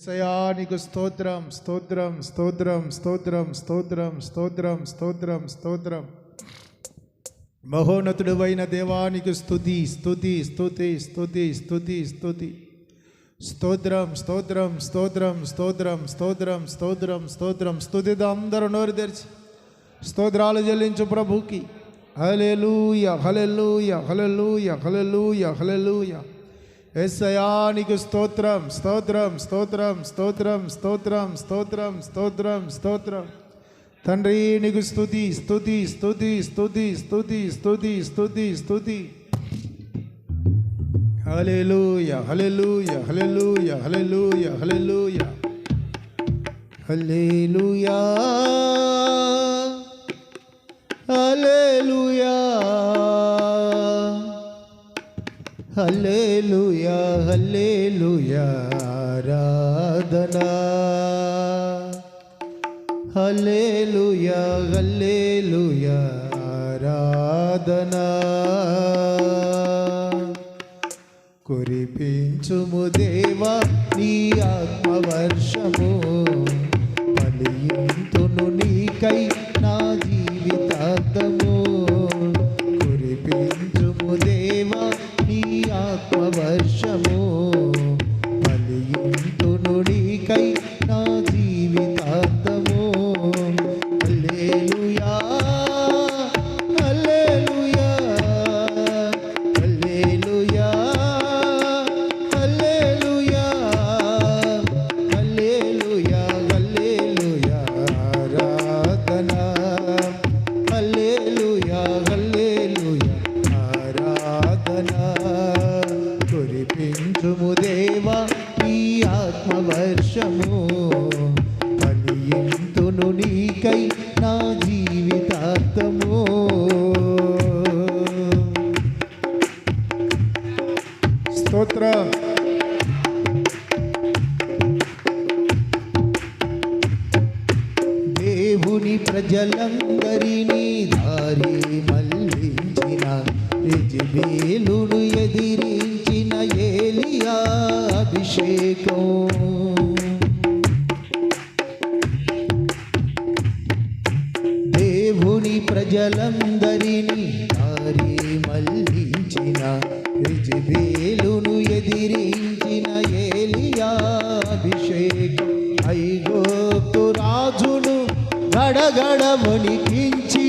సయా నీకు స్తోత్రం స్తోత్రం స్తోత్రం స్తోత్రం స్తోత్రం స్తోత్రం స్తోత్రం స్తోత్రం మహోన్నతుడు అయిన దేవానికి స్థుతి స్థుతి స్థుతి స్థుతి స్తుతి స్థుతి స్తోత్రం స్తోత్రం స్తోత్రం స్తోత్రం స్తోత్రం స్తోత్రం స్తోత్రం స్తుతి అందరూ నోరు తెరిచి స్తోత్రాలు చెల్లించు ప్రభుకి hallelujah hallelujah hallelujah hallelujah hallelujah ఎస్సయానికి స్తోత్రం స్తోత్రం స్తోత్రం స్తోత్రం స్తోత్రం స్తోత్రం స్తోత్రం స్తోత్రం. తండ్రి నీకు స్థుతి స్థుతి స్థుతి స్థుతి స్థుతి స్థుతి స్థుతి స్థుతి హల్లెలూయ హల్లెలూయ హల్లెలూయ హల్లెలూయ హల్లెలూయ. హల్లెలూయా. హల్లెలూయా. హల్లెలూయా హల్లెలూయా ఆరాధనా. హల్లెలూయా హల్లెలూయా ఆరాధనా. కురిపించుము దేవా నీ ఆత్మవర్షము. ఆత్మవర్షము ఫలింతును నీకై నా జీవితార్థము? స్తోత్ర. దేవుని ప్రజలందరినీ దారి మళ్ళించిన యజ్బేలును ఎదిరించిన ఏలియా అభిషేకం. ప్రజలందరినీ దారి మళ్ళించిన రిజిబేలును ఎదిరించిన ఏలియా అభిషేకం ఐగోప్తు రాజును గడగడ వణికించి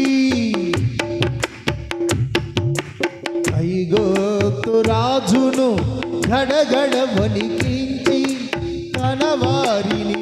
ఐగోప్తు రాజును గడగడ వణికించి తన వారిని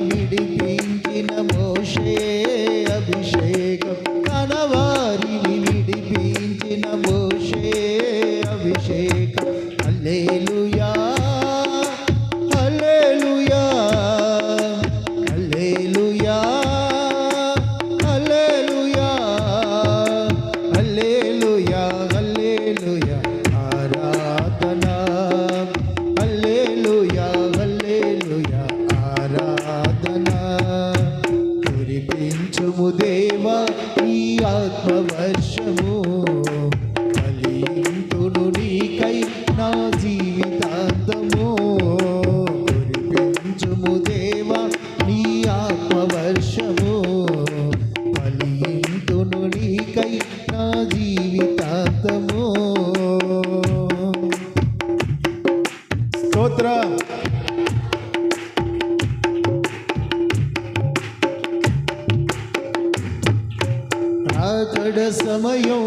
రాకడ సమయం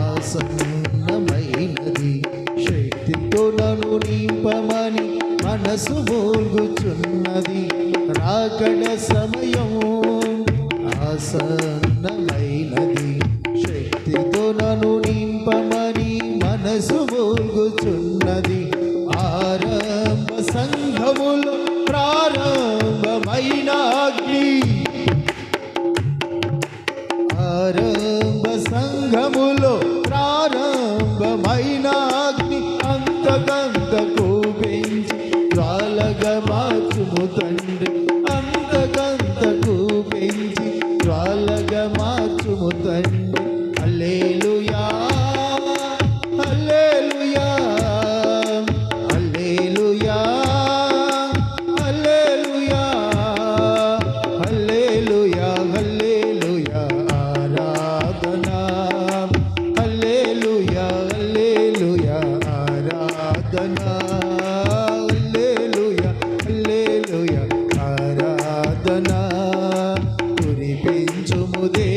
ఆసన్నమైనది. శక్తితో నన్ను నింపమని మనసు మోల్గుచున్నది. రాకడ సమయం ఆసన్నమైనది. Dun, dun, dun,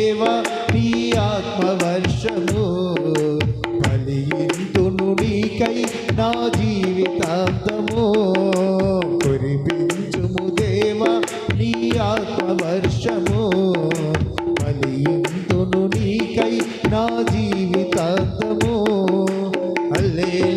దేవా నీ ఆత్మవర్షము కలిగింతును నీకై నా జీవితాంతము. కురిపించుము దేవా నీ ఆత్మవర్షము కలిగింతును నీకై నా జీవితాంతము. అల్లే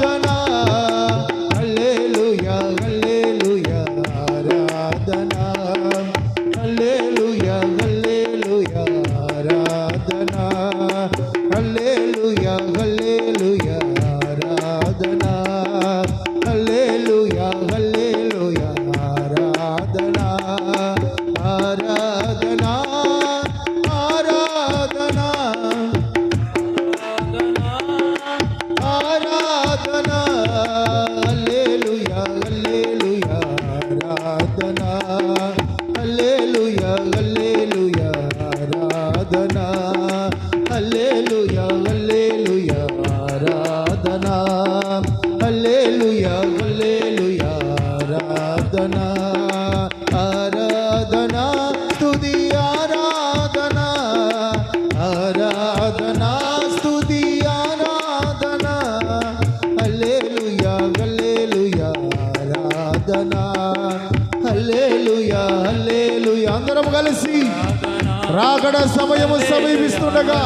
Sadhana Hallelujah, Hallelujah. రాకడ సమయము సమీపిస్తుండగా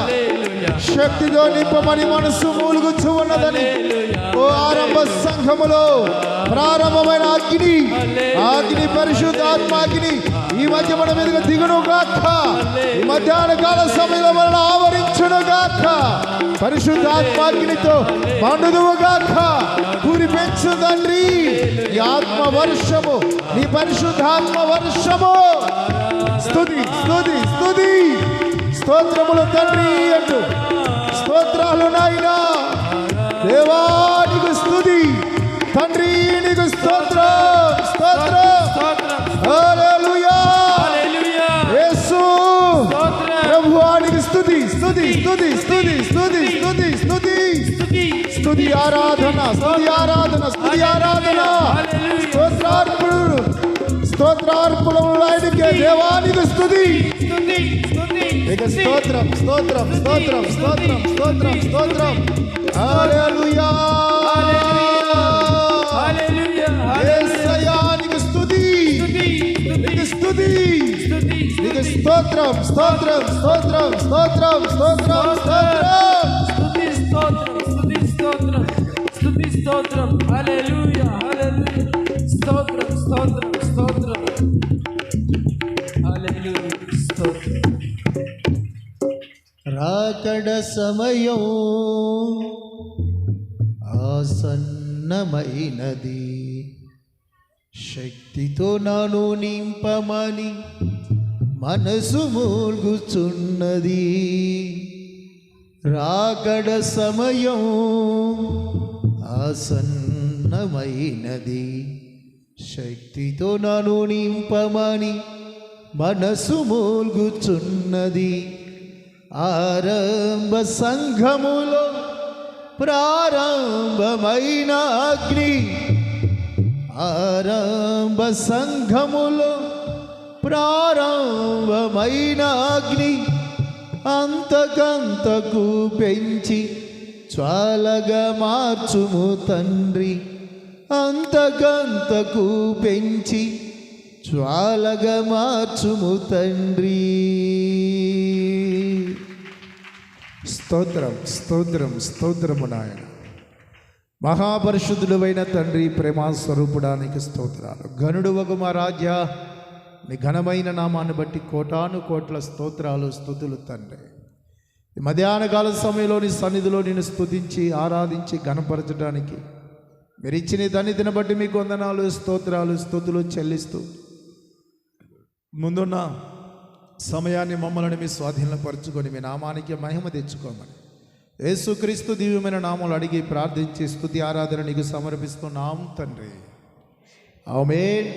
శక్తితో నింపమని మనసు మూలుగుచ్చు ఉన్నదని ఓ ఆరంభ సంఘములో ప్రారంభమైన అగ్ని అగ్ని పరిశుద్ధాత్మాగ్ని ఈ మధ్య మన మీదుగా దిగును గాక. ఈ మధ్యాహ్న కాల సమయంలో మనల్ని ఆవరించును గాక. పరిశుద్ధాత్మాగ్నితో పండుదువు గాక. కురి పెంచు తండ్రి. ఈ ఆత్మ వర్షము నీ పరిశుద్ధాత్మ వర్షము. స్తుతి స్తుతి స్తుతి. స్తోత్రములు తండ్రి అంటూ. స్తోత్రాలు నాయనా. దేవా నీకు స్తుతి. తండ్రి నీకు స్తోత్రం స్తోత్రం. హల్లెలూయా. యేసు. ప్రభువా నీకు స్తుతి స్తుతి స్తుతి స్తుతి స్తుతి స్తుతి స్తుతి. స్తుతి. ఆరాధన స్తుతి ఆరాధన స్తుతి ఆరాధన. స్తోత్రార్పణలు. స్తోత్రార్పణములు ఆయనకే. దేవానికి స్థుతి ఇక స్తోత్రం స్తోత్రం స్తోత్రం స్తోత్రం స్తోత్రం స్తోత్రం. హల్లెలూయా. హల్లెలూయా. యేసయానికి స్థుతి స్థుతి స్థుతి ఇక స్తోత్రం స్తోత్రం స్తోత్రం స్తోత్రం స్తోత్రం స్తోత్రం. స్థుతి స్తోత్రం స్థుతి స్తోత్రం. స్థుతి స్తోత్రం. హల్లెలూయా హల్లెలూయా. స్తోత్రం స్తోత్రం. రాకడ సమయం ఆసన్నమైనది. శక్తితో నాను నింపమని మనసు మూల్గుచున్నది. రాకడ సమయం ఆసన్నమైనది. శక్తితో నాను నింపమని మనసు మూల్గుచున్నది. ఆరంభ సంఘములో ప్రారంభమైన అగ్ని. ఆరంభ సంఘములో ప్రారంభమైన అగ్ని అంతకంతకు పెంచి చాలగా మార్చుము తండ్రి. అంతకంతకు పెంచి జ్వాలగా మార్చుము తండ్రి. స్తోత్రం స్తోత్రం స్తోత్రము నాయన. మహాపరిశుద్ధుడైన తండ్రి ప్రేమాస్వరూపుడానికి స్తోత్రాలు. గనుడు వగుమ రాజ్య నీ ఘనమైన నామాన్ని బట్టి కోటాను కోట్ల స్తోత్రాలు స్తుతులు తండ్రి. ఈ మధ్యాహ్న కాల సమయంలో నీ సన్నిధిలో నేను స్తుతించి ఆరాధించి ఘనపరచడానికి మీరు ఇచ్చిన ఈ ధన్యతను బట్టి మీకు వందనాలు స్తోత్రాలు స్తుతులు చెల్లిస్తూ ముందున్న సమయాన్ని మమ్మల్ని మీ స్వాధీనపరచుకొని మీ నామానికి మహిమ తెచ్చుకోమని. యేసుక్రీస్తు దివ్యమైన నామములు అడిగి ప్రార్థించి స్థుతి ఆరాధన నీకు సమర్పిస్తున్నాం తండ్రి. ఆమె